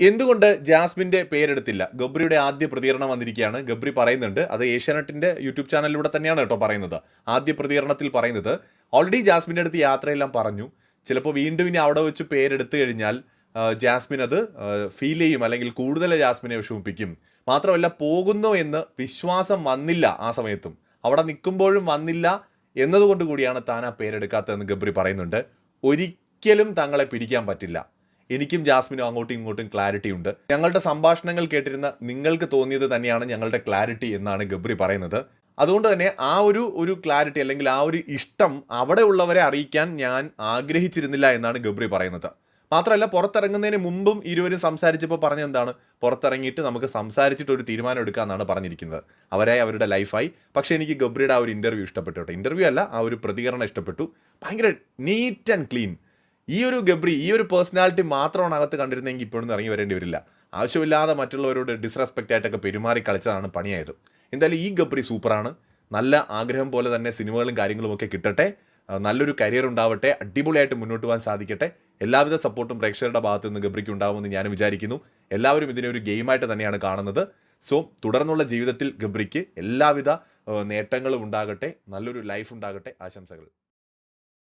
എന്തുകൊണ്ട് ജാസ്മിന്റെ പേരെടുത്തില്ല? ഗബ്രിയുടെ ആദ്യ പ്രതികരണം വന്നിരിക്കുകയാണ്. ഗബ്രി പറയുന്നുണ്ട് അത് ഏഷ്യാനെറ്റിന്റെ യൂട്യൂബ് ചാനലിലൂടെ തന്നെയാണ് കേട്ടോ പറയുന്നത്. ആദ്യ പ്രതികരണത്തിൽ പറയുന്നത് ഓൾറെഡി ജാസ്മിന്റെ അടുത്ത് യാത്രയെല്ലാം പറഞ്ഞു. ചിലപ്പോൾ വീണ്ടും ഇനി അവിടെ വെച്ച് പേരെടുത്തു കഴിഞ്ഞാൽ ജാസ്മിൻ അത് ഫീൽ ചെയ്യും അല്ലെങ്കിൽ കൂടുതൽ ജാസ്മിനെ വിഷമിപ്പിക്കും. മാത്രമല്ല പോകുന്നു എന്ന് വിശ്വാസം വന്നില്ല ആ സമയത്തും. അവിടെ നിൽക്കുമ്പോഴും വന്നില്ല എന്നതുകൊണ്ട് കൂടിയാണ് താൻ ആ പേരെടുക്കാത്തതെന്ന് ഗബ്രി പറയുന്നുണ്ട്. ഒരിക്കലും തങ്ങളെ പിടിക്കാൻ പറ്റില്ല. എനിക്കും ജാസ്മിനും അങ്ങോട്ടും ഇങ്ങോട്ടും ക്ലാരിറ്റി ഉണ്ട്. ഞങ്ങളുടെ സംഭാഷണങ്ങൾ കേട്ടിരുന്ന നിങ്ങൾക്ക് തോന്നിയത് തന്നെയാണ് ഞങ്ങളുടെ ക്ലാരിറ്റി എന്നാണ് ഗബ്രി പറയുന്നത്. അതുകൊണ്ട് തന്നെ ആ ഒരു ഒരു ക്ലാരിറ്റി അല്ലെങ്കിൽ ആ ഒരു ഇഷ്ടം അവിടെ ഉള്ളവരെ അറിയിക്കാൻ ഞാൻ ആഗ്രഹിച്ചിരുന്നില്ല എന്നാണ് ഗബ്രി പറയുന്നത്. മാത്രമല്ല പുറത്തിറങ്ങുന്നതിന് മുമ്പും ഇരുവരും സംസാരിച്ചപ്പോൾ പറഞ്ഞെന്താണ് പുറത്തിറങ്ങിയിട്ട് നമുക്ക് സംസാരിച്ചിട്ട് ഒരു തീരുമാനം എടുക്കാമെന്നാണ് പറഞ്ഞിരിക്കുന്നത്. അവരായി അവരുടെ ലൈഫായി പക്ഷേ എനിക്ക് ഗബ്രിയുടെ ആ ഒരു ഇന്റർവ്യൂ ഇഷ്ടപ്പെട്ടു കേട്ടോ. ഇന്റർവ്യൂ അല്ല ആ ഒരു പ്രതികരണം ഇഷ്ടപ്പെട്ടു. ഭയങ്കര നീറ്റ് ആൻഡ് ക്ലീൻ ഈ ഒരു ഗബ്രി ഈ ഒരു പേഴ്സണാലിറ്റി മാത്രമാണ് അകത്ത് കണ്ടിരുന്നെങ്കിൽ ഇപ്പോഴൊന്നും ഇറങ്ങി വരേണ്ടി വരില്ല. ആവശ്യമില്ലാതെ മറ്റുള്ളവരോട് ഡിസ്റെസ്പെക്റ്റ് ആയിട്ടൊക്കെ പെരുമാറി കളിച്ചതാണ് പണിയായത്. എന്തായാലും ഈ ഗബ്രി സൂപ്പറാണ് നല്ല ആഗ്രഹം പോലെ തന്നെ സിനിമകളും കാര്യങ്ങളും ഒക്കെ കിട്ടട്ടെ. നല്ലൊരു കരിയർ ഉണ്ടാവട്ടെ. അടിപൊളിയായിട്ട് മുന്നോട്ട് പോകാൻ സാധിക്കട്ടെ. എല്ലാവിധ സപ്പോർട്ടും പ്രേക്ഷകരുടെ ഭാഗത്ത് നിന്ന് ഗബ്രിക്ക് ഉണ്ടാവുമെന്ന് ഞാൻ വിചാരിക്കുന്നു. എല്ലാവരും ഇതിനെ ഒരു ഗെയിമായിട്ട് തന്നെയാണ് കാണുന്നത്. സോ തുടർന്നുള്ള ജീവിതത്തിൽ ഗബ്രിക്ക് എല്ലാവിധ നേട്ടങ്ങളും ഉണ്ടാകട്ടെ. നല്ലൊരു ലൈഫ് ഉണ്ടാകട്ടെ. ആശംസകൾ.